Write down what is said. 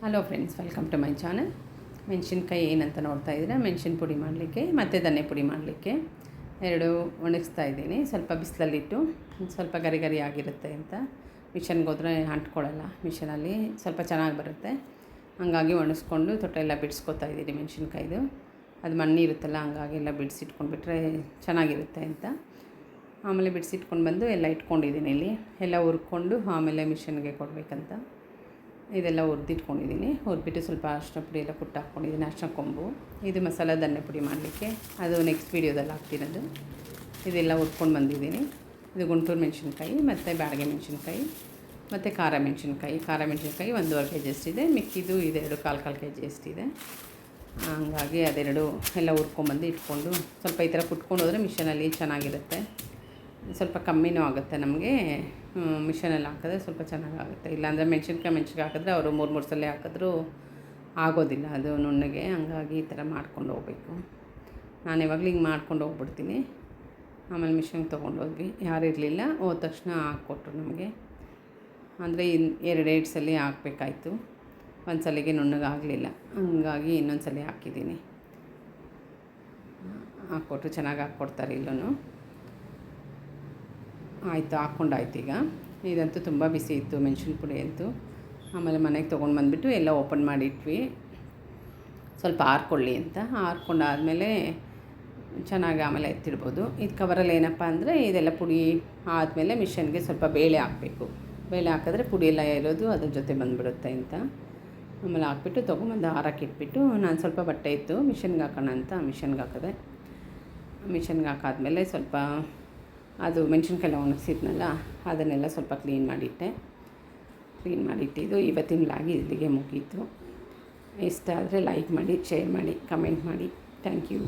Hello friends welcome to my channel ಮೆಣಸಿನ್ಕಾಯಿ ಏನಂತ ನೋಡ್ತಾ ಇದ್ದೀರಾ? ಮೆಣಸಿನ ಪುಡಿ ಮಾಡಲಿಕ್ಕೆ, ಮತ್ತು ಧನ್ಯ ಪುಡಿ ಮಾಡಲಿಕ್ಕೆ. ಎರಡು ಒಣಗಿಸ್ತಾ ಇದ್ದೀನಿ. ಸ್ವಲ್ಪ ಬಿಸಿಲಲ್ಲಿಟ್ಟು, ಸ್ವಲ್ಪ ಗರಿ ಗರಿ ಆಗಿರುತ್ತೆ ಅಂತ. ಮಿಷನ್ಗೆ ಹೋದರೆ ಅಂಟ್ಕೊಳ್ಳಲ್ಲ, ಮಿಷನಲ್ಲಿ ಸ್ವಲ್ಪ ಚೆನ್ನಾಗಿ ಬರುತ್ತೆ. ಹಂಗಾಗಿ ಒಣಗಿಸ್ಕೊಂಡು ತೊಟ್ಟ ಎಲ್ಲ ಬಿಡಿಸ್ಕೊತಾ ಇದ್ದೀನಿ ಮೆಣಸಿನ್ಕಾಯ್ದು. ಅದು ಮಣ್ಣು ಇರುತ್ತಲ್ಲ, ಹಂಗಾಗಿ ಎಲ್ಲ ಬಿಡಿಸಿಟ್ಕೊಂಡ್ಬಿಟ್ರೆ ಚೆನ್ನಾಗಿರುತ್ತೆ ಅಂತ. ಆಮೇಲೆ ಬಿಡಿಸಿಟ್ಕೊಂಡು ಬಂದು ಎಲ್ಲ ಇಟ್ಕೊಂಡಿದ್ದೀನಿ ಇಲ್ಲಿ. ಎಲ್ಲ ಹುರ್ಕೊಂಡು ಆಮೇಲೆ ಮಿಷನ್ಗೆ ಕೊಡಬೇಕಂತ. ಇದೆಲ್ಲ ಹುರಿದಿಟ್ಕೊಂಡಿದ್ದೀನಿ. ಹುರಿದ್ಬಿಟ್ಟು ಸ್ವಲ್ಪ ಅರಿಶಿನ ಪುಡಿ ಎಲ್ಲ ಕುಟ್ಟು ಹಾಕ್ಕೊಂಡಿದ್ದೀನಿ, ಅರಿಶಿನ ಕೊಂಬು. ಇದು ಮಸಾಲ ಧನ್ಯ ಪುಡಿ ಮಾಡಲಿಕ್ಕೆ. ಅದು ನೆಕ್ಸ್ಟ್ ವೀಡಿಯೋದಲ್ಲಿ ಹಾಕ್ತಿರೋದು ಇದೆಲ್ಲ ಹುರ್ಕೊಂಡು ಬಂದಿದ್ದೀನಿ. ಇದು ಗುಂಟೂರು ಮೆಣಸಿನ್ಕಾಯಿ, ಮತ್ತು ಬ್ಯಾಡಗೆ ಮೆಣಸಿನ್ಕಾಯಿ, ಮತ್ತು ಖಾರ ಮೆಣಸಿನ್ಕಾಯಿ. ಖಾರ ಮೆಣಸಿನ್ಕಾಯಿ ಒಂದೂವರೆ ಕೆ ಜಿ ಅಷ್ಟಿದೆ ಮಿಕ್ಕಿದ್ದು ಇದೆರಡು ಕಾಲು ಕಾಲು ಕೆ ಜಿ ಅಷ್ಟಿದೆ ಹಂಗಾಗಿ ಅದೆರಡು ಎಲ್ಲ ಹುರ್ಕೊಂಬಂದು ಇಟ್ಕೊಂಡು ಸ್ವಲ್ಪ ಈ ಥರ ಕುಟ್ಕೊಂಡು ಹೋದರೆ ಮಿಷನಲ್ಲಿ ಚೆನ್ನಾಗಿರುತ್ತೆ. ಸ್ವಲ್ಪ ಕಮ್ಮಿನೂ ಆಗುತ್ತೆ ನಮಗೆ. ಮಿಷನಲ್ಲಿ ಹಾಕಿದ್ರೆ ಸ್ವಲ್ಪ ಚೆನ್ನಾಗಾಗುತ್ತೆ. ಇಲ್ಲಾಂದರೆ ಮೆಣಸಿನ್ಕಾಯಿ ಮೆಣಸಿಗೆ ಹಾಕಿದ್ರೆ ಅವರು ಮೂರು ಮೂರು ಸಲ ಹಾಕಿದ್ರೂ ಆಗೋದಿಲ್ಲ. ಅದು ನುಣ್ಣಗೆ. ಹಂಗಾಗಿ ಈ ಥರ ಮಾಡ್ಕೊಂಡು ಹೋಗ್ಬೇಕು. ನಾನು ಯಾವಾಗಲೂ ಹಿಂಗೆ ಮಾಡ್ಕೊಂಡು ಹೋಗ್ಬಿಡ್ತೀನಿ. ಆಮೇಲೆ ಮಿಷನ್ಗೆ ತೊಗೊಂಡೋದ್ವಿ ಯಾರು ಇರಲಿಲ್ಲ. ಹೋದ ತಕ್ಷಣ ಹಾಕ್ಕೊಟ್ರು ನಮಗೆ. ಅಂದರೆ ಇನ್ನು ಎರಡು ಎರಡು ಸಲ ಹಾಕಬೇಕಾಯ್ತು. ಒಂದು ಸಲಿಗೆ ನುಣ್ಣಗಾಗಲಿಲ್ಲ ಹಂಗಾಗಿ ಇನ್ನೊಂದು ಸಲ ಹಾಕಿದ್ದೀನಿ. ಹಾಕ್ಕೊಟ್ರು. ಚೆನ್ನಾಗಿ ಹಾಕ್ಕೊಡ್ತಾರೆ ಇಲ್ಲೂ ಆಯಿತು, ಹಾಕ್ಕೊಂಡಾಯ್ತು ಈಗ. ಇದಂತೂ ತುಂಬ ಬಿಸಿ ಇತ್ತು, ಮೆಣಸಿನ ಪುಡಿ ಅಂತೂ. ಆಮೇಲೆ ಮನೆಗೆ ತೊಗೊಂಡು ಬಂದುಬಿಟ್ಟು ಎಲ್ಲ ಓಪನ್ ಮಾಡಿಟ್ವಿ. ಸ್ವಲ್ಪ ಆರ್ಕೊಳ್ಳಿ ಅಂತ. ಆರ್ಕೊಂಡಾದಮೇಲೆ ಚೆನ್ನಾಗಿ ಆಮೇಲೆ ಎತ್ತಿಡ್ಬೋದು. ಇದು ಕವರಲ್ಲಿ ಏನಪ್ಪ ಅಂದರೆ ಇದೆಲ್ಲ ಪುಡಿ ಆದಮೇಲೆ ಮಿಷನ್ಗೆ ಸ್ವಲ್ಪ ಬೇಳೆ ಹಾಕಬೇಕು. ಬೇಳೆ ಹಾಕಿದ್ರೆ ಪುಡಿ ಎಲ್ಲ ಇರೋದು ಅದ್ರ ಜೊತೆ ಬಂದುಬಿಡುತ್ತೆ ಅಂತ. ಆಮೇಲೆ ಹಾಕ್ಬಿಟ್ಟು ತೊಗೊಂಬಂದು ಹಾರಕ್ಕೆ ಇಟ್ಬಿಟ್ಟು ನಾನು ಸ್ವಲ್ಪ ಬಟ್ಟೆ ಇತ್ತು. ಮಿಷನ್ಗೆ ಹಾಕೋಣ ಅಂತ ಮಿಷನ್ಗೆ ಹಾಕಿದೆ. ಮಿಷನ್ಗೆ ಹಾಕಾದ್ಮೇಲೆ ಸ್ವಲ್ಪ ಅದು ಮೆಣಸಿನ್ಕಾಯಿ ಒಣಗಿಸಿದ್ನಲ್ಲ ಅದನ್ನೆಲ್ಲ ಸ್ವಲ್ಪ ಕ್ಲೀನ್ ಮಾಡಿಟ್ಟೆ. ಕ್ಲೀನ್ ಮಾಡಿಟ್ಟಿದ್ದು ಇವತ್ತಿನ ಲಾಗಿ ಇಲ್ಲಿಗೆ ಮುಗೀತು. ಇಷ್ಟ ಆದರೆ ಲೈಕ್ ಮಾಡಿ ಶೇರ್ ಮಾಡಿ ಕಮೆಂಟ್ ಮಾಡಿ. Thank you